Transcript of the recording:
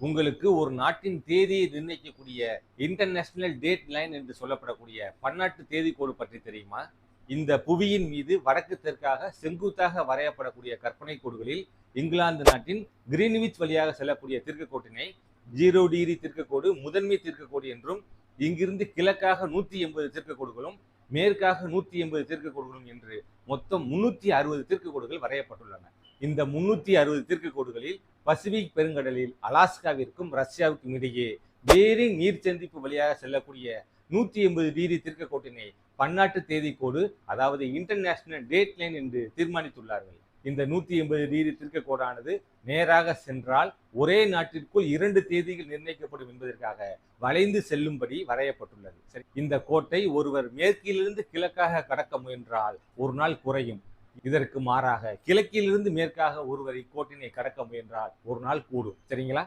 உங்களுக்கு ஒரு நாட்டின் தேதியை நிர்ணயிக்கக்கூடிய இன்டர்நேஷனல் டேட் லைன் என்று சொல்லப்படக்கூடிய பன்னாட்டு தேதி கோடு பற்றி தெரியுமா? இந்த புவியின் மீது வடக்கு தெற்காக செங்குத்தாக வரையப்படக்கூடிய கற்பனை கோடுகளில் இங்கிலாந்து நாட்டின் கிரீன்விச் வழியாக செல்லக்கூடிய தீர்க்கக்கோட்டினை ஜீரோ டிகிரி தீர்க்கக்கோடு முதன்மை தீர்க்கக்கோடு என்றும் இங்கிருந்து கிழக்காக நூற்றி எண்பது தீர்க்கக்கோடுகளும் மேற்காக நூற்றி எண்பது தீர்க்கக்கோடுகளும் என்று மொத்தம் முன்னூற்றி அறுபது தீர்க்கக்கோடுகள் வரையப்பட்டுள்ளன. இந்த முன்னூற்றி அறுபது தீர்க்கக்கோடுகளில் பசிபிக் பெருங்கடலில் அலாஸ்காவிற்கும் ரஷ்யாவுக்கும் இடையே வேறு நீர் சந்திப்பு வழியாக செல்லக்கூடிய நூற்றி எண்பது டிகிரி தீர்க்கக்கோட்டினை பன்னாட்டு தேதி கோடு அதாவது இன்டர்நேஷனல் டேட் லைன் என்று தீர்மானித்துள்ளார்கள். இந்த நூற்றி எண்பது டிகிரி தீர்க்கக்கோடானது நேராக சென்றால் ஒரே நாட்டிற்குள் இரண்டு தேதிகள் நிர்ணயிக்கப்படும் என்பதற்காக வளைந்து செல்லும்படி வரையப்பட்டுள்ளது. சரி இந்த கோட்டை ஒருவர் மேற்கிலிருந்து கிழக்காக கடக்க முயன்றால் ஒரு நாள் குறையும். இதற்கு மாறாக கிழக்கிலிருந்து மேற்காக ஒருவர் இக்கோட்டினை கடக்க முயன்றால் ஒரு நாள் கூடும். சரிங்களா?